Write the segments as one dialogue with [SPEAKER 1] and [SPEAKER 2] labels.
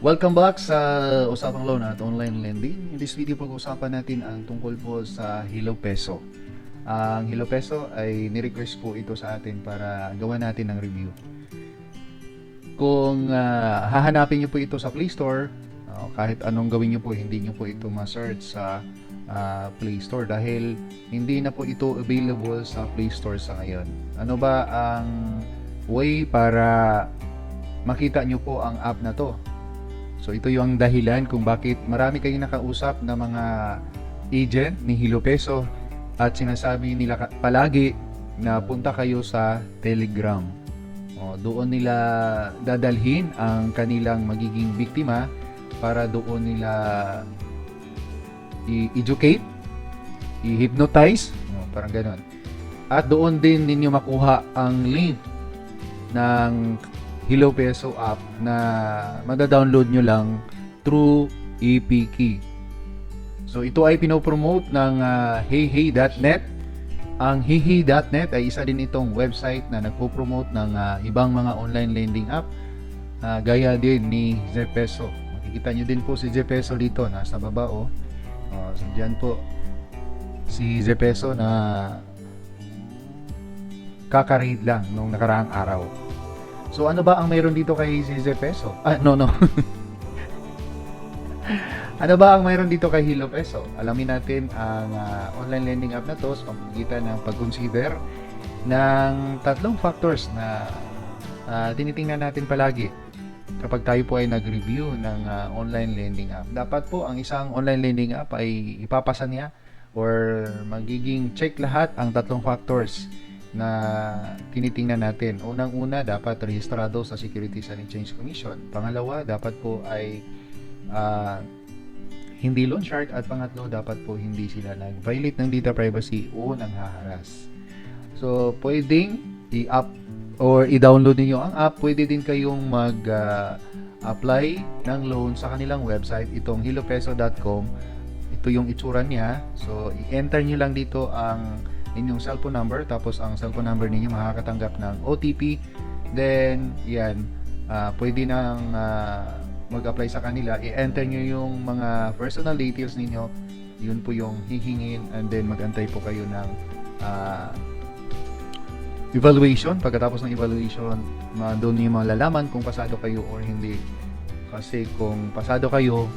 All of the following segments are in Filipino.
[SPEAKER 1] Welcome back sa Usapang Loan at Online Lending. In this video, pag-uusapan natin ang tungkol po sa Hilo Peso. Ang Hilo Peso ay ni-request po ito sa atin para gawa natin ng review. Kung ah, hahanapin niyo po ito sa Play Store, ah, kahit anong gawin niyo po, hindi niyo po ito ma-search sa ah, Play Store dahil hindi na po ito available sa Play Store sa ngayon. Ano ba ang way para makita niyo po ang app na to? So ito yung dahilan kung bakit marami kayong nakausap na mga agent ni Hilo Peso at sinasabi nila palagi na punta kayo sa Telegram. O, doon nila dadalhin ang kanilang magiging biktima para doon nila i-educate, i-hypnotize, o, parang ganon. At doon din ninyo makuha ang link ng Hello Peso app na mada-download nyo lang through EPK. So ito ay pinopromote ng uh, heyhey.net. Ang heyhey.net ay isa din itong website na nagpo-promote ng ah, ibang mga online lending app ah, gaya din ni Zepeso. Makikita nyo din po si Zepeso dito, nasa baba oh. Oh, so dyan po si Zepeso na kakaread lang nung nakaraang araw. So ano ba ang mayroon dito kay Cesar Peso? Ah, no, no. ano ba ang mayroon dito kay Hilo Peso? Alamin natin ang ah, online lending app na to sa pamamagitan ng pag-consider ng tatlong factors na ah, tinitingnan natin palagi kapag tayo po ay nag-review ng ah, online lending app. Dapat po ang isang online lending app ay ipapasa niya or magiging check lahat ang tatlong factors na tinitingnan natin. Unang-una, dapat rehistrado sa Securities and Exchange Commission. Pangalawa, dapat po ay ah, hindi loan shark. At pangatlo, dapat po hindi sila nag-violate ng data privacy o nang haharas. So, pwedeng i-up or i-download niyo ang app. Pwede din kayong mag-apply ng loan sa kanilang website. Itong hilopeso.com. Ito yung itsura niya. So, i-enter niyo lang dito ang inyong cellphone number tapos ang cellphone number ninyo makakatanggap ng OTP then yan ah, pwede nang ah, mag-apply sa kanila. I-enter nyo yung mga personal details ninyo yun po yung hihingin and then magantay po kayo ng ah, evaluation. Pagkatapos ng evaluation doon nyo malalaman kung pasado kayo or hindi. Kasi kung pasado kayo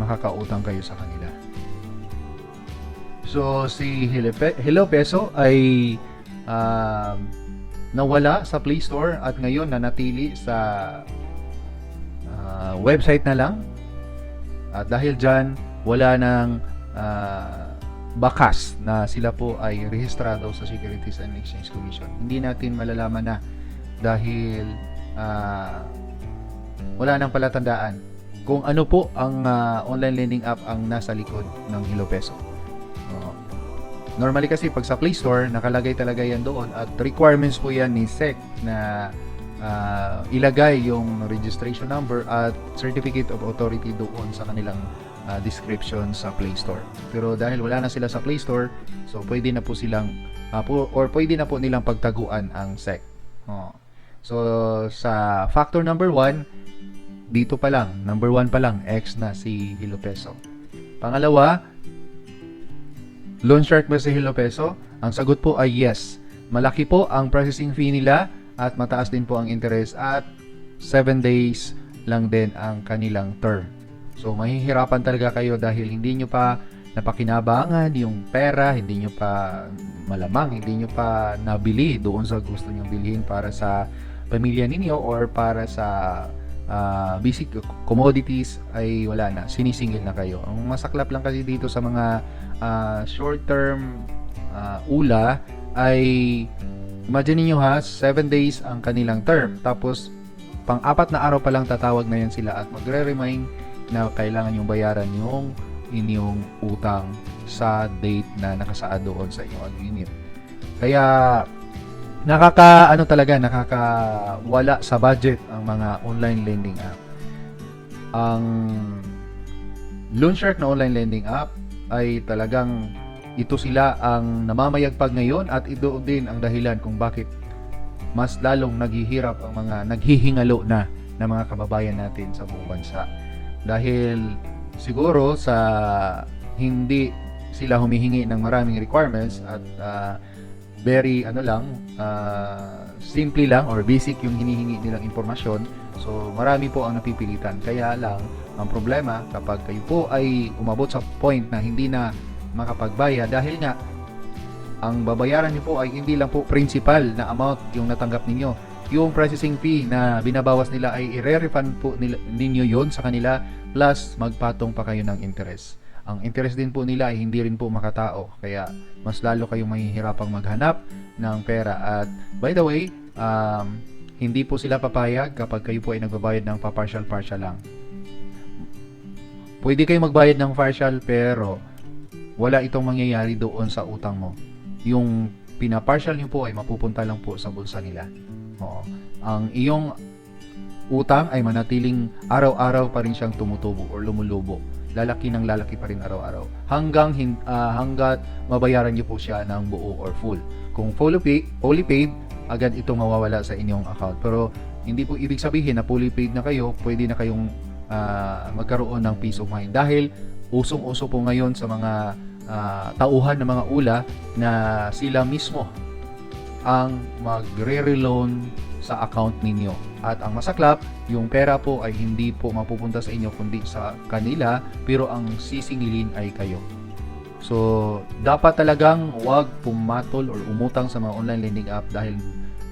[SPEAKER 1] makakautang kayo sa kanila So si Hello Peso ay um, nawala sa Play Store at ngayon nanatili sa ah, website na lang. At dahil dyan, wala nang ah, bakas na sila po ay rehistrado sa Securities and Exchange Commission. Hindi natin malalaman na dahil ah, wala nang palatandaan kung ano po ang ah, online lending app ang nasa likod ng Hilo Peso. Normally kasi pag sa Play Store, nakalagay talaga yan doon at requirements po yan ni SEC na ah, ilagay yung registration number at certificate of authority doon sa kanilang ah, description sa Play Store. Pero dahil wala na sila sa Play Store, so pwede na po silang po, or pwede na po nilang pagtaguan ang SEC. Oo. So sa factor number 1, dito pa lang, number 1 pa lang, X na si Hilo Peso. Pangalawa, Loan shark ba si Hilo Peso? Ang sagot po ay yes. Malaki po ang processing fee nila at mataas din po ang interest at 7 days lang din ang kanilang term. So mahihirapan talaga kayo dahil hindi nyo pa napakinabangan yung pera, hindi nyo pa malamang, hindi nyo pa nabili doon sa gusto nyo bilhin para sa pamilya ninyo or para sa ah, basic commodities ay wala na, sinisingil na kayo. Ang masaklap lang kasi dito sa mga ah, short-term ah, ula ay imagine niyo ha, 7 days ang kanilang term. Tapos pang-apat na araw pa lang tatawag na yan sila at magre-remind na kailangan yung bayaran yung inyong utang sa date na nakasaad doon sa inyong agreement. Kaya nakaka ano talaga nakakawala sa budget ang mga online lending app. Ang Loanshark na online lending app ay talagang ito sila ang namamayagpag ngayon at ito din ang dahilan kung bakit mas lalong naghihirap ang mga naghihingalo na ng mga kababayan natin sa buong bansa. dahil siguro sa hindi sila humihingi ng maraming requirements at ah, very ano lang ah, simple lang or basic yung hinihingi nilang impormasyon. So marami po ang napipilitan. Kaya lang ang problema kapag kayo po ay umabot sa point na hindi na makapagbayad dahil nga ang babayaran niyo po ay hindi lang po principal na amount yung natanggap ninyo. Yung processing fee na binabawas nila ay i-refund po nila, ninyo yon sa kanila plus magpatong pa kayo ng interest. Ang interest din po nila ay hindi rin po makatao kaya mas lalo kayong mahihirapang maghanap ng pera at by the way, um, hindi po sila papayag kapag kayo po ay nagbabayad ng pa-partial-partial lang. Pwede kayo magbayad ng partial pero wala itong mangyayari doon sa utang mo. Yung pina-partial nyo po ay mapupunta lang po sa bulsa nila. Oo. Ang iyong utang ay manatiling araw-araw pa rin siyang tumutubo or lumulubo. Lalaki ng lalaki pa rin araw-araw. Hanggang ah, hanggat mabayaran niyo po siya ng buo or full. Kung fully paid, fully paid, agad itong mawawala sa inyong account. Pero hindi po ibig sabihin na fully paid na kayo, pwede na kayong ah, magkaroon ng peace of mind dahil usong-uso po ngayon sa mga ah, tauhan ng mga ula na sila mismo ang magre-reloan sa account ninyo. At ang masaklap, yung pera po ay hindi po mapupunta sa inyo kundi sa kanila pero ang sisingilin ay kayo. So, dapat talagang huwag pumatol or umutang sa mga online lending app dahil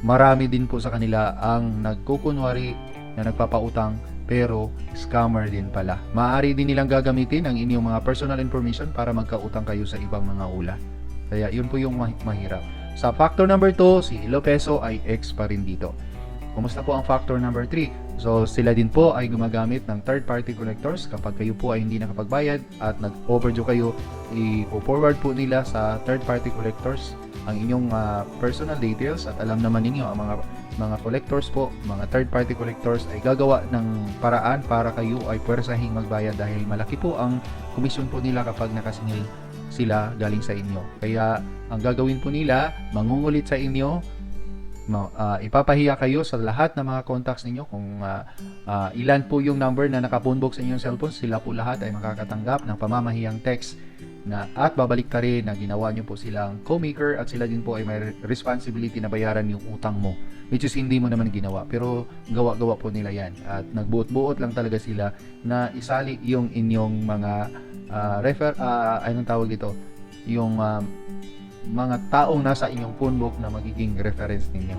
[SPEAKER 1] marami din po sa kanila ang nagkukunwari na nagpapautang pero scammer din pala. Maaari din nilang gagamitin ang inyong mga personal information para magkautang kayo sa ibang mga ula. Kaya yun po yung mah- mahirap. Sa factor number 2, si Hilo ay X pa rin dito. Kumusta po ang factor number 3? So sila din po ay gumagamit ng third party collectors kapag kayo po ay hindi nakapagbayad at nag-overdue kayo, i-forward po nila sa third party collectors ang inyong ah, personal details at alam naman ninyo ang mga mga collectors po, mga third party collectors ay gagawa ng paraan para kayo ay pwersahing magbayad dahil malaki po ang komisyon po nila kapag nakasingil sila galing sa inyo. Kaya ang gagawin po nila, mangungulit sa inyo, ah, ipapahiya kayo sa lahat ng mga contacts ninyo kung ah, ah, ilan po yung number na nakapunbok sa inyong cellphone, sila po lahat ay makakatanggap ng pamamahiyang text na at babalik ta rin na ginawa nyo po silang co-maker at sila din po ay may re- responsibility na bayaran yung utang mo. Which is hindi mo naman ginawa. Pero gawa-gawa po nila yan. At nagbuot-buot lang talaga sila na isali yung inyong mga ah, refer ah, anong tawag dito yung um, mga taong nasa inyong phone book na magiging reference ninyo.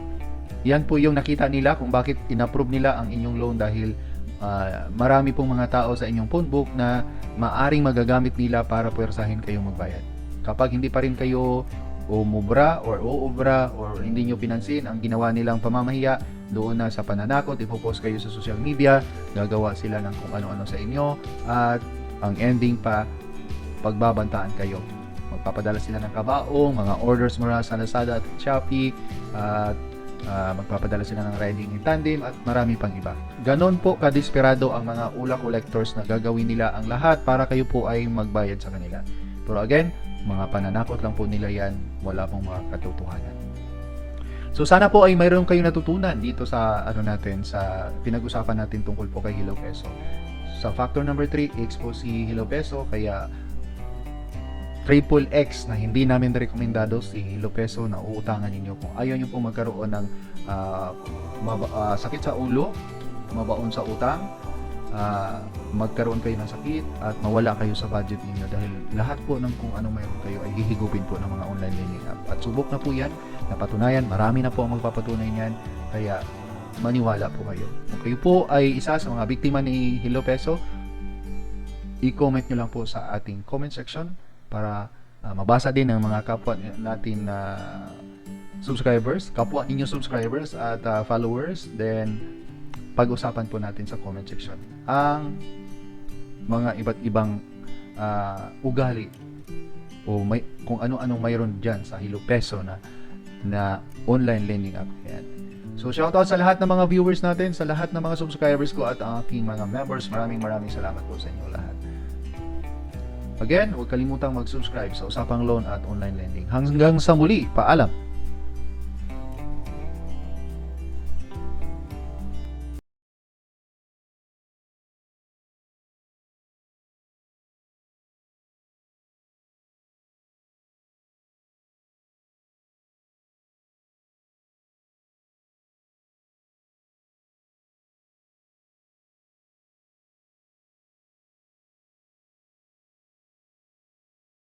[SPEAKER 1] Yan po yung nakita nila kung bakit inapprove nila ang inyong loan dahil ah, marami pong mga tao sa inyong phone book na maaring magagamit nila para puwersahin kayong magbayad. Kapag hindi pa rin kayo umubra or uubra or hindi nyo pinansin ang ginawa nilang pamamahiya doon na sa pananakot, ipopost kayo sa social media, gagawa sila ng kung ano-ano sa inyo at ang ending pa, pagbabantaan kayo magpapadala sila ng kabaong, mga orders mula sa Lazada at Shopee, at ah, magpapadala sila ng riding in tandem at marami pang iba. Ganon po kadesperado ang mga ula collectors na gagawin nila ang lahat para kayo po ay magbayad sa kanila. Pero again, mga pananakot lang po nila yan, wala pong mga katotohanan. So sana po ay mayroon kayong natutunan dito sa ano natin sa pinag-usapan natin tungkol po kay Hilo Peso. Sa factor number 3, expose si Hilo Peso kaya triple X na hindi namin rekomendado si Hilo Peso na uutangan ninyo kung ayaw nyo pong magkaroon ng ah, maba- ah, sakit sa ulo, mabaon sa utang, ah, magkaroon kayo ng sakit at mawala kayo sa budget ninyo dahil lahat po ng kung anong mayroon kayo ay hihigupin po ng mga online lending app. At subok na po yan, napatunayan, marami na po ang magpapatunay niyan, kaya maniwala po kayo. Kung kayo po ay isa sa mga biktima ni Hilo Peso, i-comment nyo lang po sa ating comment section para ah, mabasa din ng mga kapwa natin na subscribers, kapwa ninyo subscribers at ah, followers, then pag-usapan po natin sa comment section ang mga iba't ibang ah, ugali o may kung ano-anong mayroon diyan sa Hilo Peso na na online lending app. Yan. So shoutout sa lahat ng mga viewers natin, sa lahat ng mga subscribers ko at ang aking mga members. Maraming maraming salamat po sa inyo lahat. Again, huwag kalimutang mag-subscribe sa Usapang Loan at Online Lending. Hanggang sa muli, paalam!